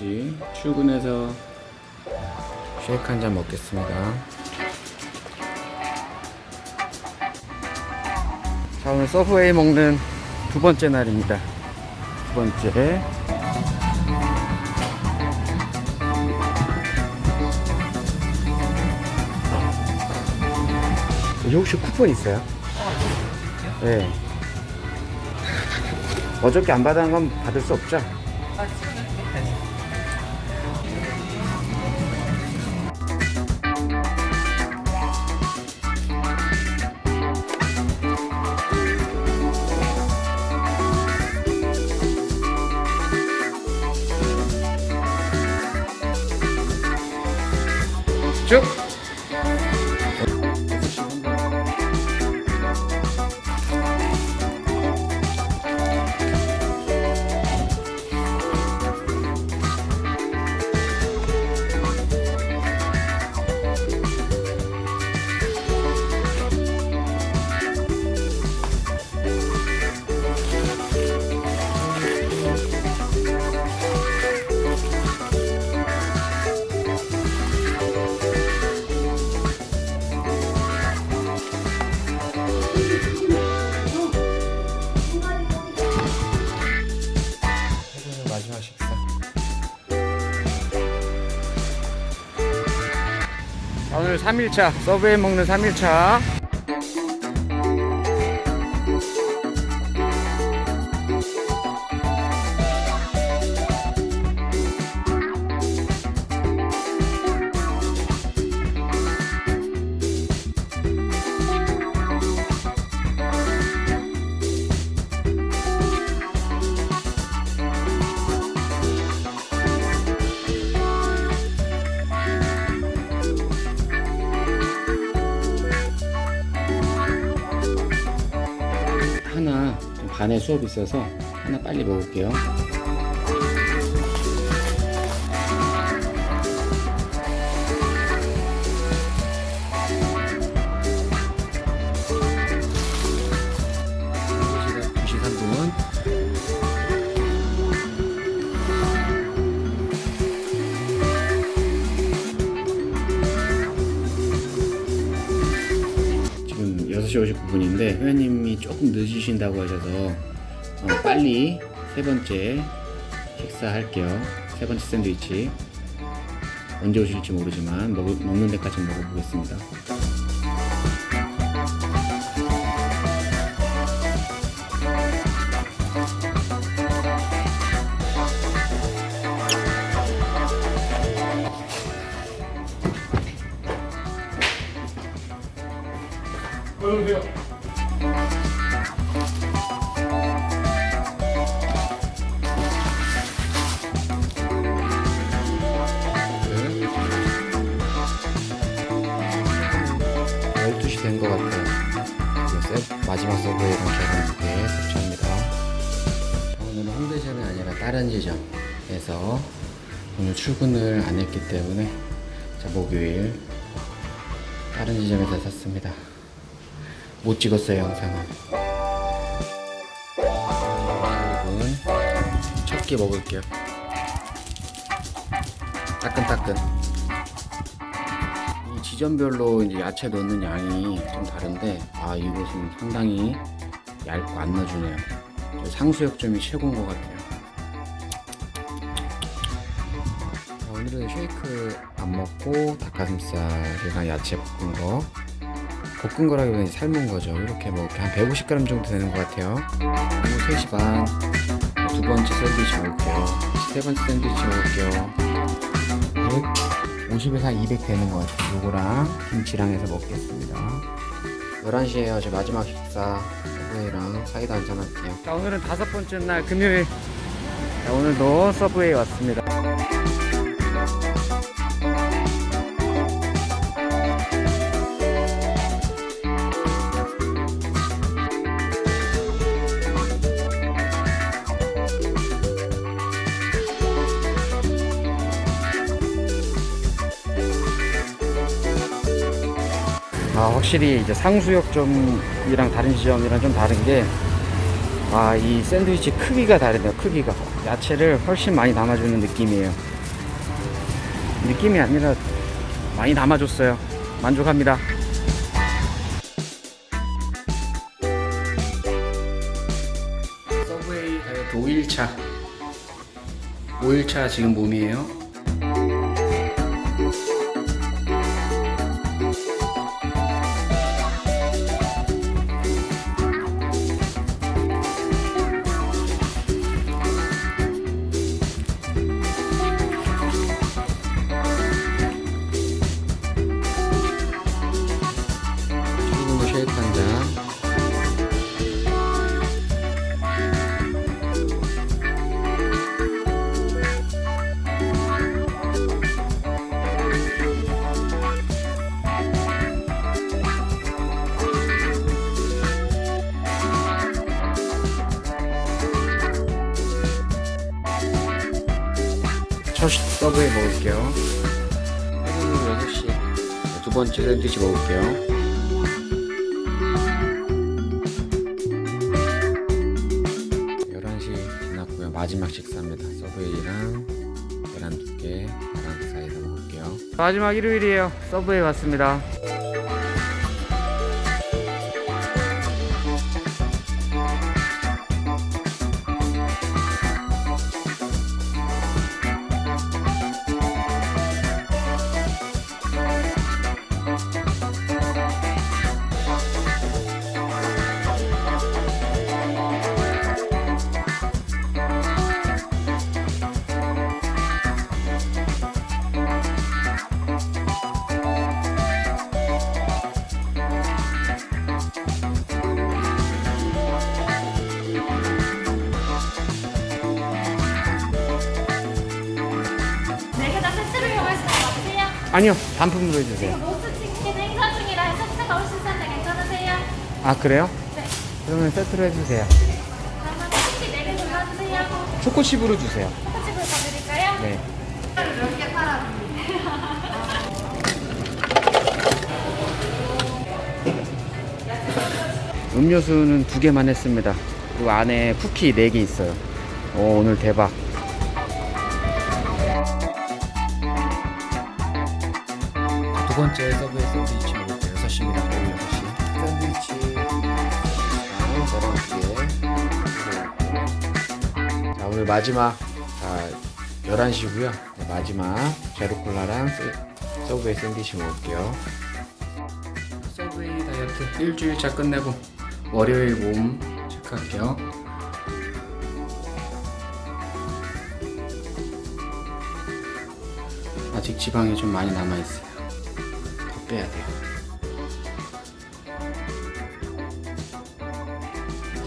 9시 출근해서 쉐이크 한 잔 먹겠습니다. 자, 오늘 서브웨이 먹는 두 번째 날입니다. 두 번째. 여기 혹시 쿠폰 있어요? 네. 어저께 안 받은 건 받을 수 없죠? 쭉! 오늘 3일차, 서브웨이 먹는 3일차. 반에 수업이 있어서 하나 빨리 먹을게요. 6시 59분인데 회원님이 조금 늦으신다고 하셔서 어, 빨리 세 번째 식사할게요. 세 번째 샌드위치 언제 오실지 모르지만 먹, 먹는 데까지 먹어보겠습니다. 12시 된 것 같아요. 세, 마지막 서브웨이랑 계산 두개 섭취합니다. 자, 오늘은 홍대점이 아니라 다른 지점에서 오늘 출근을 안 했기 때문에 자, 목요일 다른 지점에서 샀습니다. 못 찍었어요, 영상은. 첫끼 먹을게요. 따끈따끈. 이 지점별로 이제 야채 넣는 양이 좀 다른데 아 이곳은 상당히 얇고 안 넣어주네요. 저 상수역점이 최고인 것 같아요. 자, 오늘은 쉐이크 안 먹고 닭가슴살이랑 야채 볶은 거 볶은 거라기보다 이제 삶은 거죠. 이렇게 뭐한 150g 정도 되는 것 같아요. 오후 3시 반. 두 번째 샌드위치 먹을게요. 세 번째 샌드위치 먹을게요. 50에서 한 200 되는 것 같아요. 요거랑 김치랑 해서 먹겠습니다. 11시에요. 제 마지막 식사. 서브웨이랑 사이다 한잔 할게요. 자, 오늘은 다섯 번째 날 금요일. 자, 오늘도 서브웨이 왔습니다. 아, 확실히 이제 상수역점이랑 다른 지점이랑 좀 다른 게, 아, 이 샌드위치 크기가 다르네요, 크기가. 야채를 훨씬 많이 담아주는 느낌이에요. 느낌이 아니라 많이 담아줬어요. 만족합니다. 다이어트 5일차 5일차 지금 몸이에요 서브웨이 먹을게요. 퇴근 후 6시 두 번째 샌드위치 먹을게요. 열한 시 지났고요. 마지막 식사입니다. 서브웨이랑 계란 두 개, 계란 그 사이에서 먹을게요. 마지막 일요일이에요. 서브웨이 왔습니다. 아니요, 단품으로 해주세요. 로스 치킨 행사 중이라 세트가 훨씬 싼데 괜찮으세요? 아 그래요? 네. 그러면 세트로 해주세요. 그러면 치킨 4개 골라주세요. 초코칩으로 주세요. 초코칩을 더 드릴까요? 네. 몇개 팔아? 음료수는 두 개만 했습니다. 그 안에 쿠키 네 개 있어요. 오, 오늘 대박. 번째 서브웨이 샌드위치 먹을게요. 6시입니다. 오후 6시. 샌드위치. 개. 자, 오늘 마지막. 자, 11시고요. 마지막 제로콜라랑 세- 서브웨이 샌드위치 먹을게요. 서브웨이 다이어트 일주일차 끝내고 월요일 몸 체크할게요. 아직 지방이 좀 많이 남아 있어요. 더 빼야 돼요.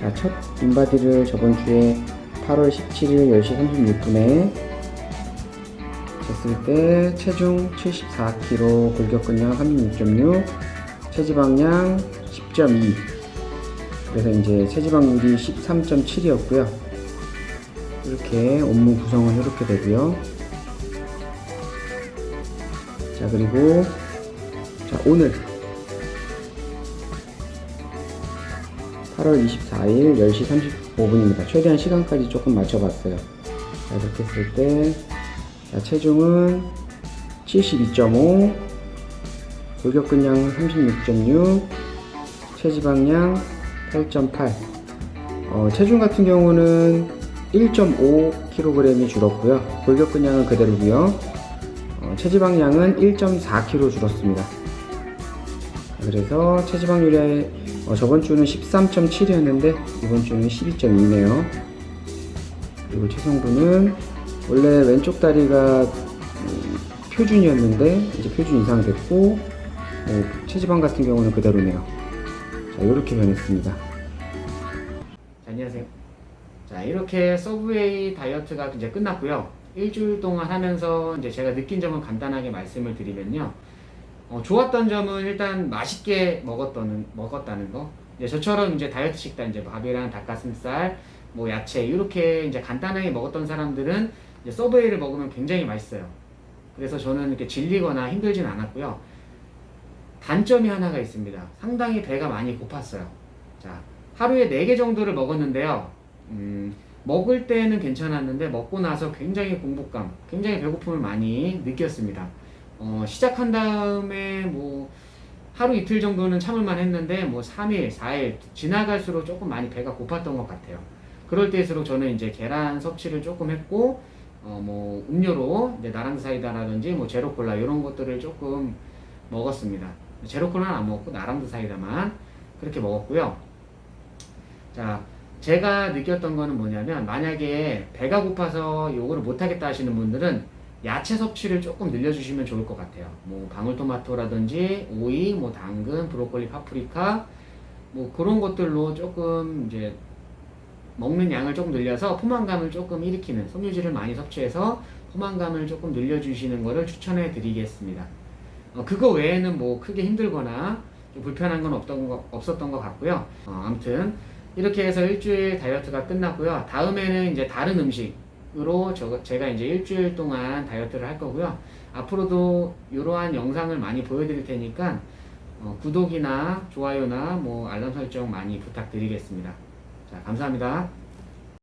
자, 첫 인바디를 저번 주에 8월 17일 10시 36분에 쟀을 때 체중 74kg, 골격근량 36.6, 체지방량 10.2. 그래서 이제 체지방률이 13.7이었고요. 이렇게 온몸 구성은 이렇게 되고요. 자 그리고 자 오늘 8월 24일 10시 35분입니다. 최대한 시간까지 조금 맞춰봤어요. 자 이렇게 했을 때 자, 체중은 72.5, 골격근량 36.6, 체지방량 8.8. 어, 체중 같은 경우는 1.5kg이 줄었고요. 골격근량은 그대로고요. 어, 체지방량은 1.4kg 줄었습니다. 그래서 체지방률이 어, 저번 주는 13.7이었는데 이번 주는 12.2네요. 그리고 체성분은 원래 왼쪽 다리가 음, 표준이었는데 이제 표준 이상 됐고 어, 체지방 같은 경우는 그대로네요. 자 이렇게 변했습니다. 자, 안녕하세요. 자 이렇게 서브웨이 다이어트가 이제 끝났고요. 일주일 동안 하면서 이제 제가 느낀 점은 간단하게 말씀을 드리면요. 어, 좋았던 점은 일단 맛있게 먹었다는 먹었다는 거. 이제 저처럼 이제 다이어트 식단 이제 밥이랑 닭가슴살, 뭐 야채 이렇게 이제 간단하게 먹었던 사람들은 이제 서브웨이를 먹으면 굉장히 맛있어요. 그래서 저는 이렇게 질리거나 힘들진 않았고요. 단점이 하나가 있습니다. 상당히 배가 많이 고팠어요. 자, 하루에 4개 정도를 먹었는데요. 음, 먹을 때는 괜찮았는데 먹고 나서 굉장히 공복감, 굉장히 배고픔을 많이 느꼈습니다. 어, 시작한 다음에 뭐 하루 이틀 정도는 참을만 했는데 뭐 3일, 4일 지나갈수록 조금 많이 배가 고팠던 것 같아요. 그럴 때일수록 저는 이제 계란 섭취를 조금 했고 어 뭐 음료로 이제 나랑드 사이다라든지 뭐 제로 콜라 이런 것들을 조금 먹었습니다. 제로 콜라는 안 먹고 나랑드 사이다만 그렇게 먹었고요. 자, 제가 느꼈던 거는 뭐냐면 만약에 배가 고파서 요거를 못 하겠다 하시는 분들은 야채 섭취를 조금 늘려주시면 좋을 것 같아요. 뭐 방울토마토라든지 오이, 뭐 당근, 브로콜리, 파프리카 뭐 그런 것들로 조금 이제 먹는 양을 조금 늘려서 포만감을 조금 일으키는 섬유질을 많이 섭취해서 포만감을 조금 늘려주시는 것을 추천해 드리겠습니다. 어, 그거 외에는 뭐 크게 힘들거나 좀 불편한 건 없던 거, 없었던 것 같고요. 어, 아무튼 이렇게 해서 일주일 다이어트가 끝났고요. 다음에는 이제 다른 음식 으로 저, 제가 이제 일주일 동안 다이어트를 할 거고요. 앞으로도 이러한 영상을 많이 보여드릴 테니까 어, 구독이나 좋아요나 뭐 알람 설정 많이 부탁드리겠습니다. 자, 감사합니다.